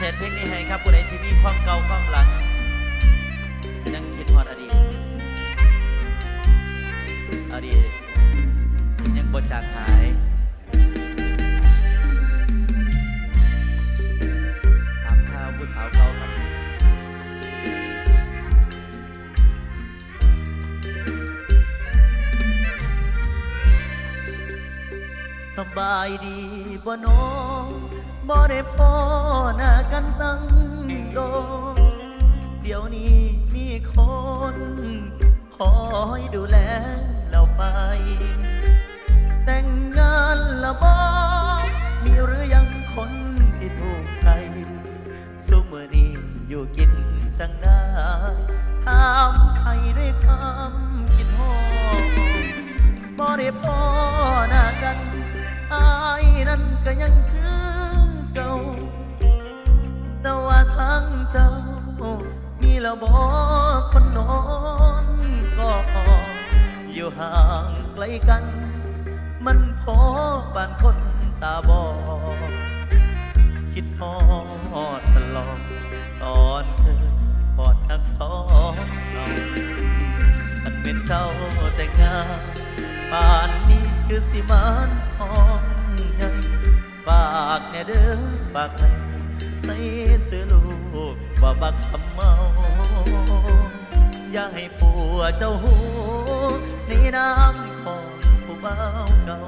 เศษเพลงนี้ให้ครับผู้ใดที่มีความเก่าความหลังยังคิดฮอดอดีตอดีตยังบ่จางหายตามข้าวผู้สาวเก่าครับ สบายดีบ่น้องบ่ได้พอหน้ากันตั้งโดนเดี๋ยวนี้มีคนคอยดูแลเราไป แต่งงานและบ่มีหรือยังคนที่ถูกใจสุมือนี้อยู่กินจังได้ถามให้ด้วยความคิดฮอดบ่ได้พอหน้ากัน อายนั้นก็ยังคือเก่า แต่ว่าทางเจ้า มีแล้วบ่คนนอนก็อยู่ห่างไกลกัน มันพอบานคนตาบอดคิดฮอดตลอดตอนเคยพอดทักสองเราอันเป็นเจ้าแต่งงานป่านนี้ คือสิมานทองใหญ่ฝากแน่เด้อฝากให้ใส่เสื้อลูกว่าบักสำเมา อย่าให้ผัวเจ้าหูในน้ำของผู้เบ่าเก่า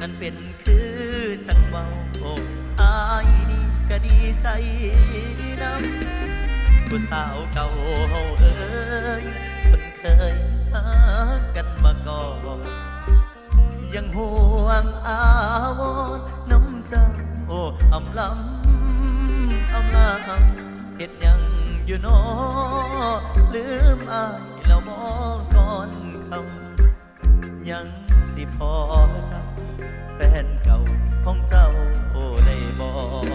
นั่นเป็นคือจังเบาอายนี่ก็ดีใจนำผู้สาวเก่าเอ้ยคนเคยหากันมาก่อน ยังห่วงอาวรณ์น้ำเจ้าอำลำอำลำเฮ็ดยังอยู่นอลืมอายแล้วมองก่อนคำยังสิพอจำแฟนเก่าของเจ้าได้บอก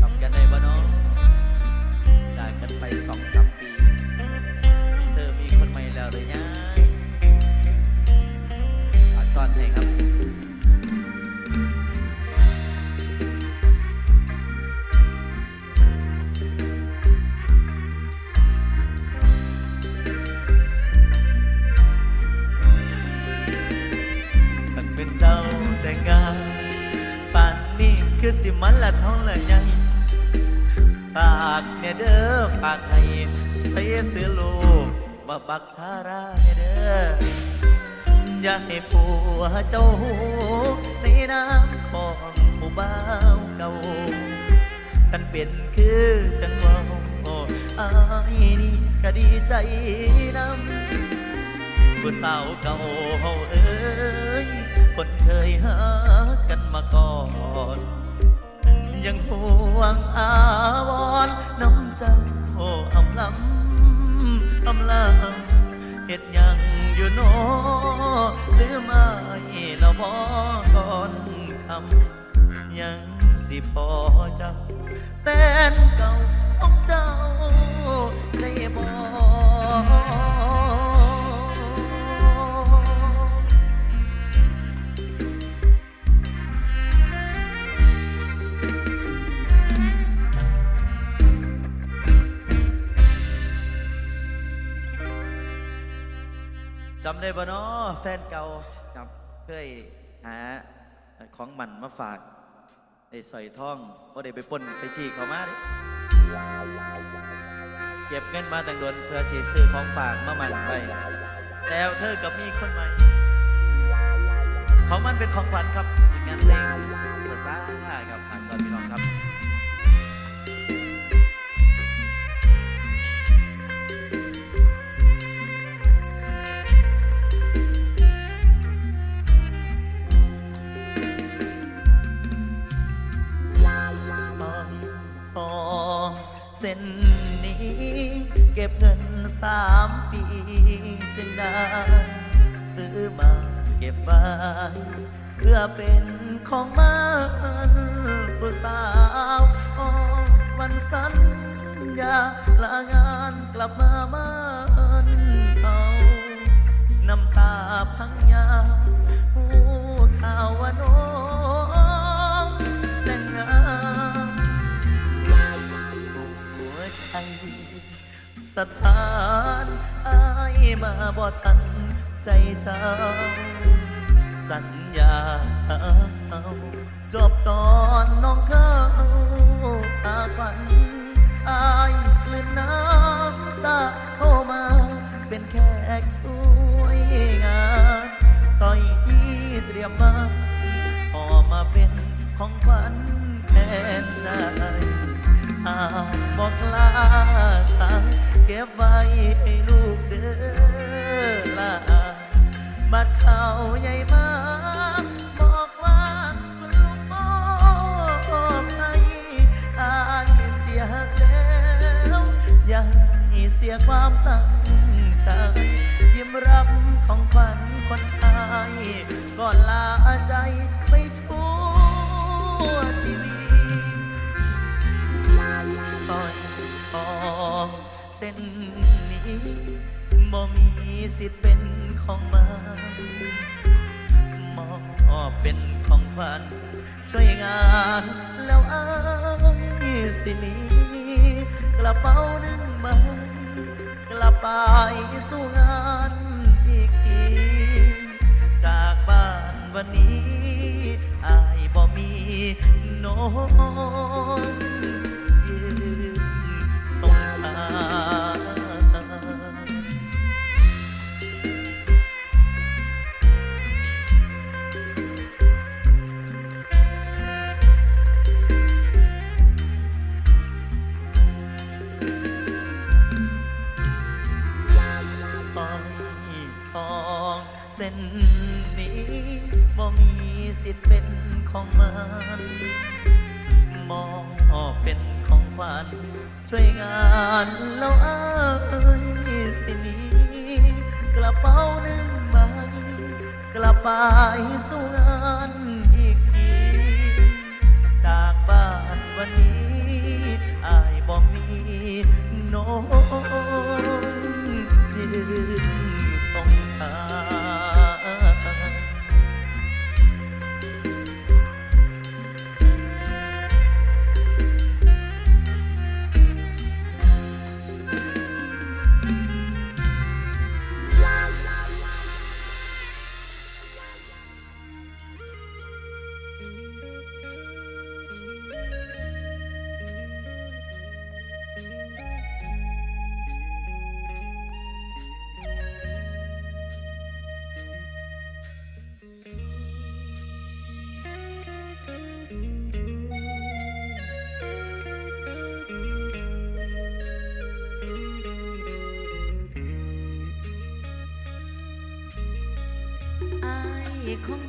ทำกันได้บ่น้องได้กันไปสองสามปี เธอมีคนใหม่แล้วหรือยัง อนให้ครับมันเป็นเจ้าแต่งงานป่านนี้คือสิมันละท้องละใหญ่ฝากเนี่ยเด้อฝากให้ใส่เสื้อลูกว่าบักทาราเนี่ยเด้อ อย่าให้ผัวเจ้าหูในน้ำของผู้บ่าวเก่ากันเป็นคือจังหวะอายนี่ก็ดีใจนำผู้สาวเก่าเฮาเอ้ย คนเคยหากันมาก่อนยังห่วงอาวรณ์น้ำเจ้าอำลำอำลำเฮ็ดยัง อยู่โนหรือไม่เราบอกก่อนคำยังสิพอจำเป็นเก่าของเจ้าได้บอก จำได้ปะเนาะแฟนเก่าครับเคยหาของมันมาฝากไอ้สอยทองว่าได้ไปปล้นไปจี้เขามาดิเก็บเงินมาแต่งโดนเพื่อสีซื้อของฝากมามันไปแล้วเธอกับมีคนใหม่ของมันเป็นของขวัญครับเป็นงานเพลงภาษาครับฝากตอนพี่น้องครับ ส้นนี้ เก็บเงินสามปีจึงได้ซื้อมาเก็บไว้ เพื่อเป็นของมันผู้สาวอวันสัญญาลางานกลับมาบ้านเขาน้ำตาพังยาหูข่าวว่าน้ สถานอายมาบ่ทันใจเจ้า สัญญาจบตอนน้องเข้าตาฝันอายลืนน้ำตาเข้ามาเป็นแขกช่วยงานสอยที่เตรียมมาพอมาเป็นของขวัญแทนใจ อาจบอกลาสังเก็บไว้ให้ลูกเด้อลาบัดเขาใหญ่มาบอกว่าคุณลูกมอบให้อายเสียแล้วย่าให้เสียความตั้งใจยิ้มรับของขวัญคนไทยก่อนลาใจไปชั่วชีวิต ส้นนี้บ่มีสิทธิ์เป็นของมันมอบเป็นของขวัญช่วยงานแล้วอายสิหนี้กระเป๋าหนึ่งใบกลับไปสู่งานอีกทีจากบ้านวันนี้อายบ่มีโน้อง ไปสู่งานอีกที จากบ้านวันนี้อายบ่มีโน้องเธอ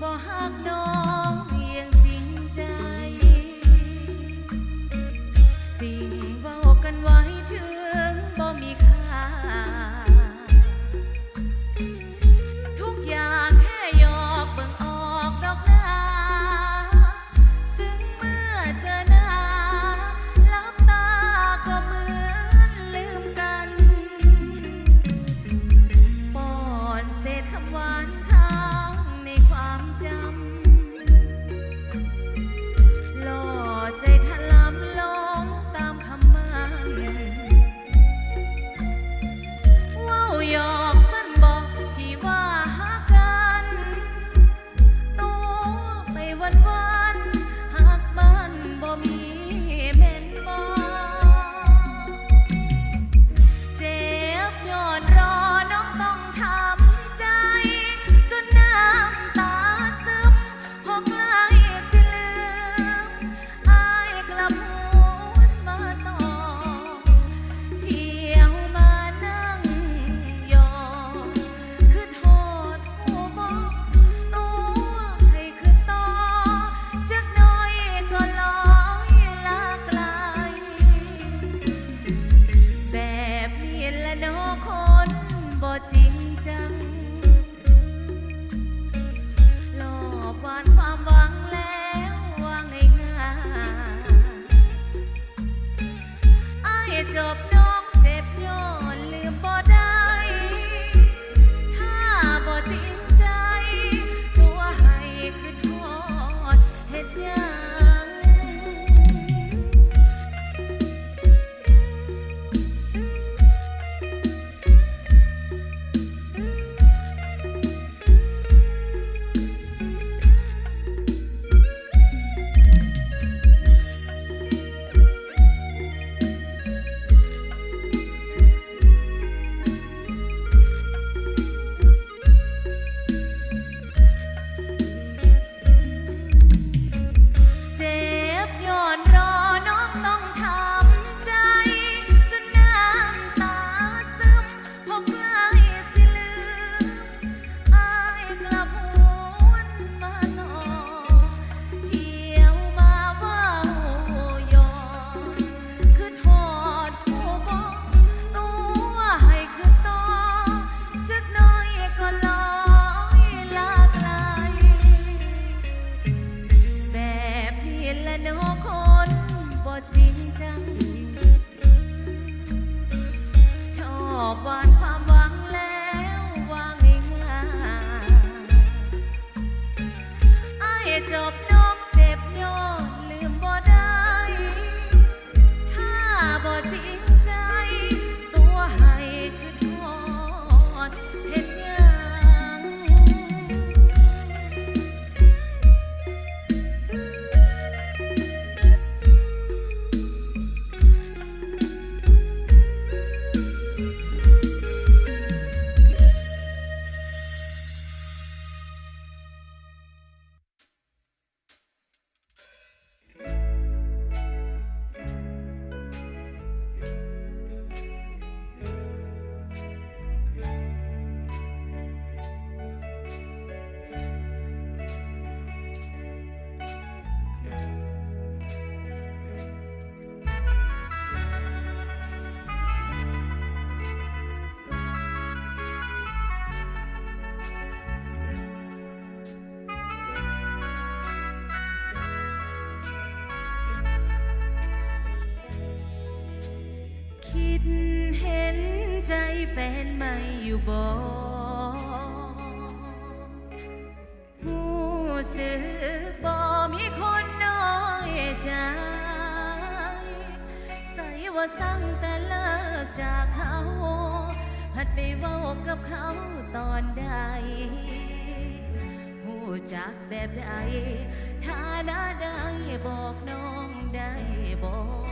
บ่ฮักน้องอย่าง up. บอกหูสึกบ่มีคนน้อยใจ ใส่ว่าสั่งแต่เลิกจากเขาพัดไปเว้ากับเขาตอนใดผู้จักแบบใดฐานะได้บอกน้องได้บอก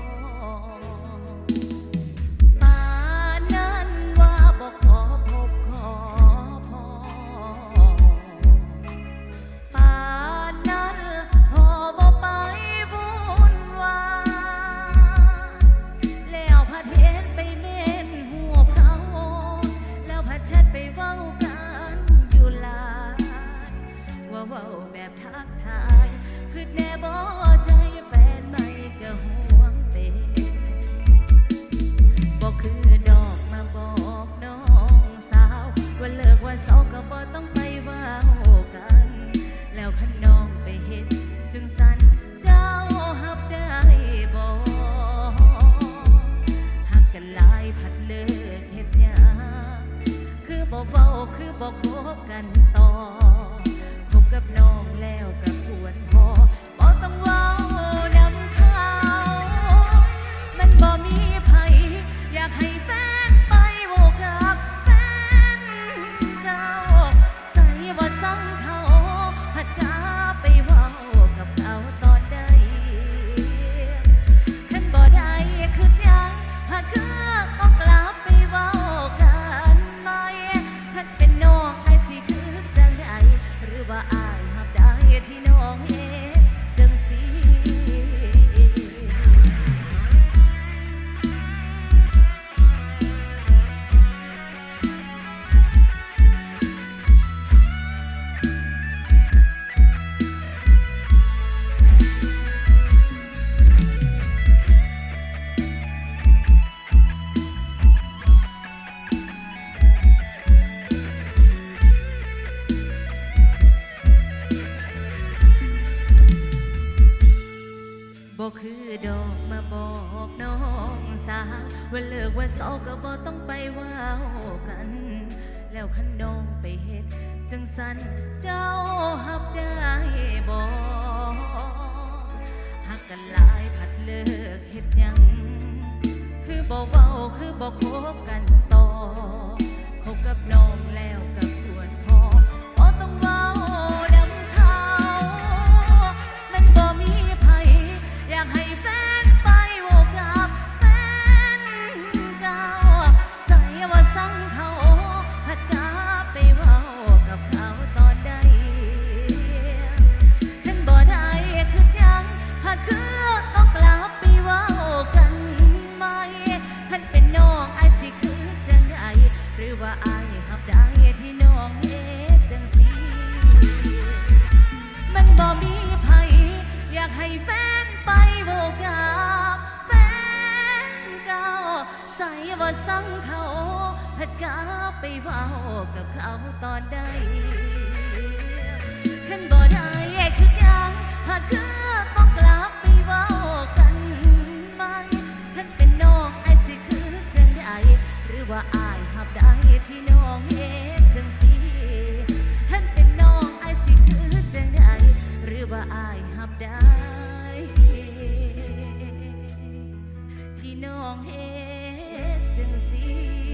เอก็บ่ต้องไปว้าวกัน แล้วคันดองไปเห็ดจังสันเจ้าหับได้บ่หักกันหลายผัดเลิกเห็ดยัง คือบ่เว้าคือบอกคบกันต่อคบกับน้องแล้วกับ ว่าสั่งเขาพัดกาไปเว้ากับเขาตอนใดขึ้นบ่ได้คือยังหากคือต้องกลับไปเว้ากันไหมท่านเป็นน้องไอสิคือจังได้หรือว่าอายหับได้ที่น้องเห็นจังสีท่านเป็นน้องไอสิคือจังได้หรือว่าอายหับได้ที่น้องเห็น You.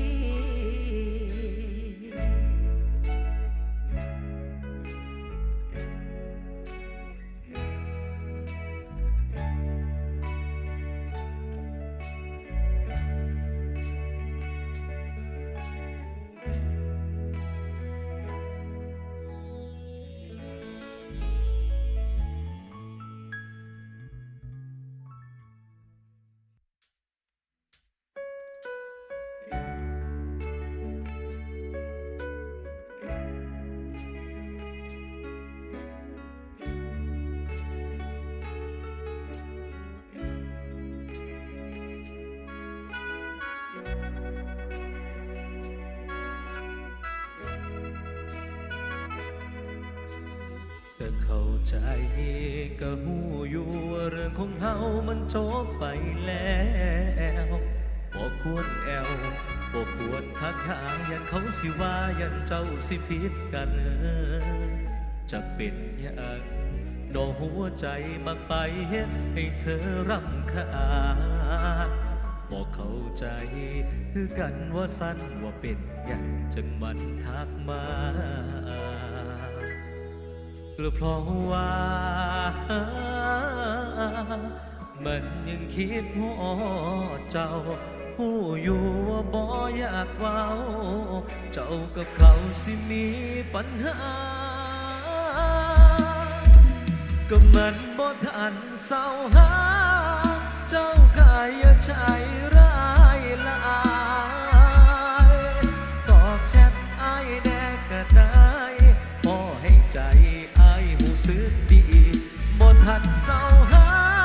ใจก็หูอยู่ว่าเรื่องของเฮามันจบไปแล้วบ่ควรแอวบ่ควรทักหายันเขาสิว่ายันเจ้าสิผิดกันจะเป็นอย่างดอกหัวใจมักไปเฮ็ดให้เธอรำคาญบอกเข้าใจ คือกันว่าสั้นว่าเป็นอย่างจึงมันทักมา หรือเพราะว่า มันยังคิดหัวเจ้า ผู้อยู่ว่าบ่อยากเว้า เจ้ากับเขาสิมีปัญหา ก็มันบ่ทันเศร้าหา เจ้ากายใจร้า บ่ทันเศร้าหา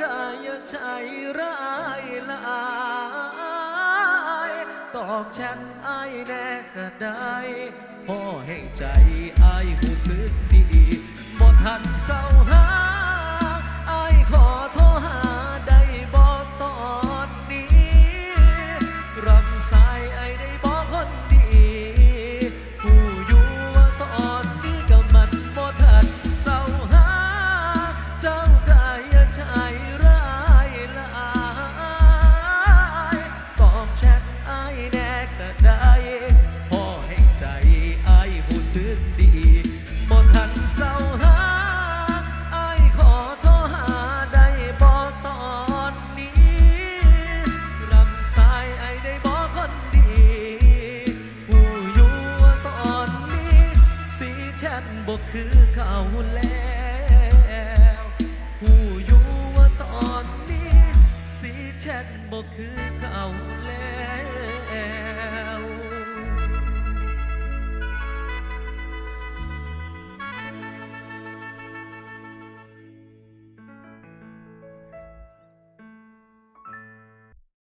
กายใจร้ายลายตอกแชทอายแน่กระได้พอให้ใจอายหูสึกดีบ่ทันเศร้าหาอายขอโทษหา ดีบ่ทันเศร้า